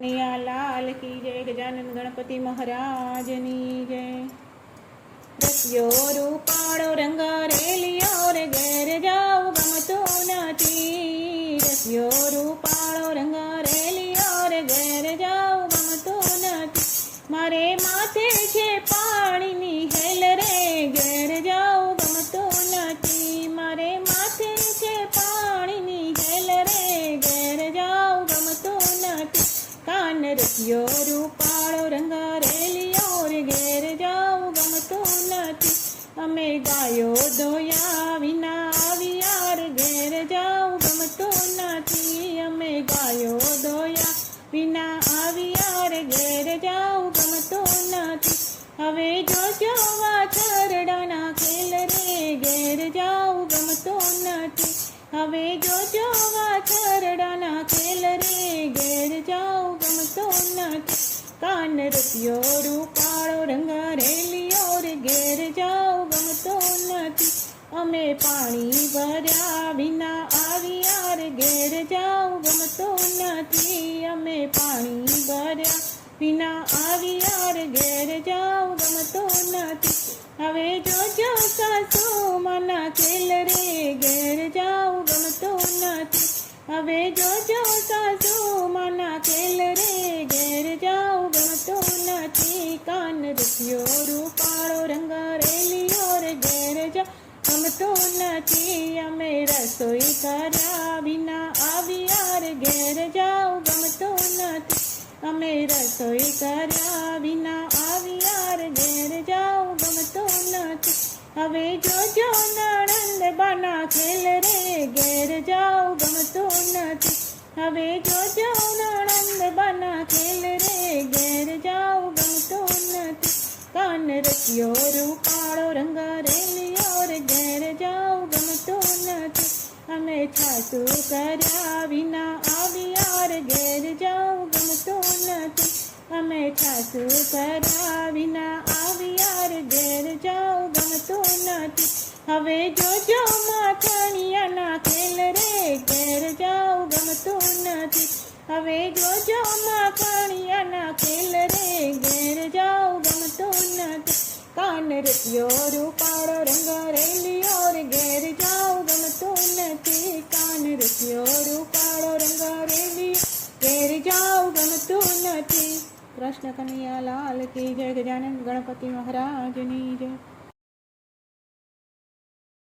કનૈયા લાલ કી જય ગજાનંદ ગણપતિ મહારાજની જય રસિયો રૂપાળો રંગ રેલિયો રે ઘેર જાવ ગમતો નથી રસિયો રૂપાળો રંગ રેલિયો રે ઘેર જાવ ગમતો નથી મારે માથે છે પાણીની રસિયો રૂપાળો રંગારેલિયો રે ઘેર જાવ ગમતું નથી. અમે ગાયો દોયા વિના આવ્યા રે ઘેર જાવ ગમતું નથી. અમે ગાયો દોયા વિના આવ્યા રે ઘેર જાવ ગમતું નથી. હવે જોજો વાછરડાના ખેલ રે ઘેર જાવ ગમતું નથી. હવે જોજો વાછરડાના ખેલ રે ઘેર કાન રસિયો રૂપાળો રંગ રેલિયો રે ઘેર જાઓ, ગમતો નથી. અમે પાણી ભર્યા વિના આવ્યા રે ઘેર જાઓ, ગમતો નથી. અમે પાણી ભર્યા વિના આવ્યા રે ઘેર જાઓ, ગમતો નથી. હવે જોજો સાસુ મના ખેલ રે ઘેર જાઓ, ગમતો નથી. હવે જોજો સાસુ, મના ખેલ રે, ઘેર જાવ ગમતો નથી કાન રસ્યો રૂપાળો રંગ રેલિયો રે, ઘેર જા ગમતો નથી. અમે રસોઈ કર્યા વિના આવ્યા રે, ઘેર જાવ ગમતો નથી. અમે રસોઈ કર્યા વિના આવ્યા રે, ઘેર જાવ ગમતો નથી. હવે જોજો નણંદ બના ખેલ રે, ઘેર નથી હવે જોજો નણંદ બના ખેલ રે, ઘેર જાવ ગમતો નથી. કાન રચ્યો રૂપાળો રંગ રેલિયો રે, ઘેર જાવ ગમતો નથી. અમે છાસુ કર્યા વિના આવ્યા રે, ઘેર જાવ ગમતો નથી. અમે છાસુ કર્યા વિના આવ્યા રે, ઘેર જાવ ગમતો નથી. હવે જોજો માથાણિયાના ખેલ રે હવે જોજો માખણિયાના ખેલ રે, ઘેર જાવ ગમતો નથી. કાન રસ્યો રૂપાળો રંગ રેલિયો રે ઘેર જાવ ગમતો નથી. કાન રસ્યો રૂપાળો રંગ રેલિયો ઘેર જાવ ગમતો નથી. કૃષ્ણ કનૈયા લાલ કી જય ગજાનંદ ગણપતિ મહારાજની જય.